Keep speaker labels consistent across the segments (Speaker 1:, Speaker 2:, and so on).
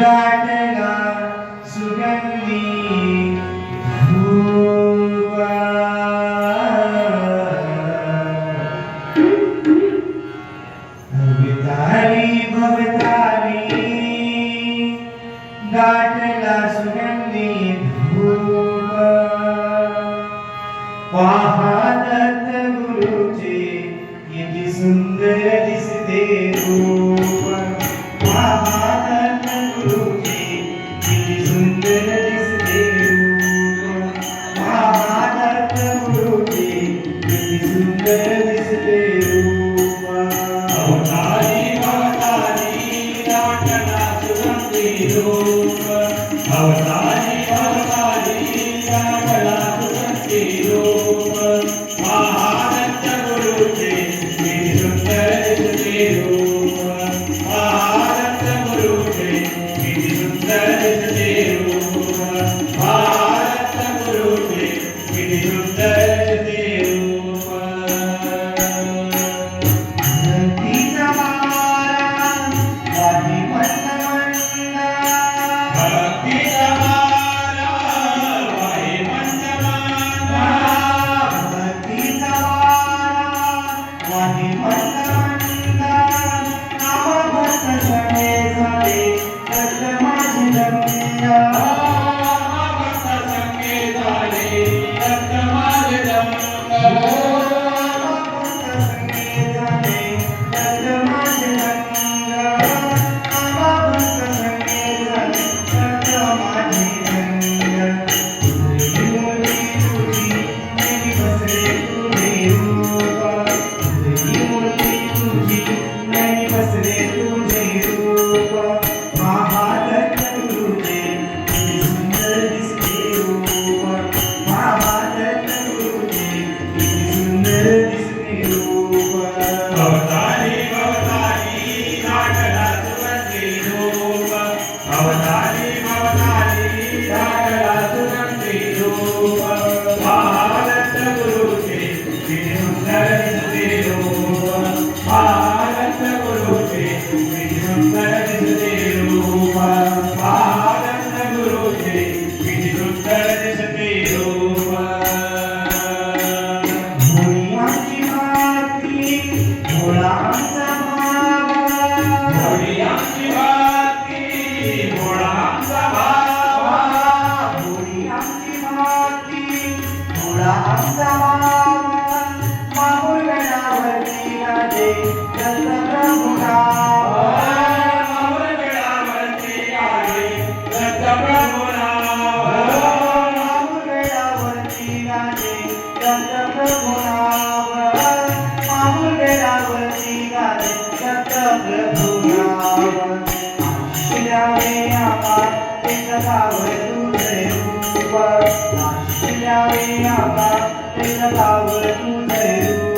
Speaker 1: डाटला सुगंधी गोवा ताली भगताली डांटला सुगंधी गोवा वा
Speaker 2: never in the
Speaker 1: ya re aa tera taav tu jai ru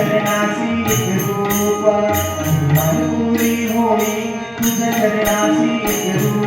Speaker 1: चरणासी एक रूप मजबूरी होई तुझे चरणासी एक रूप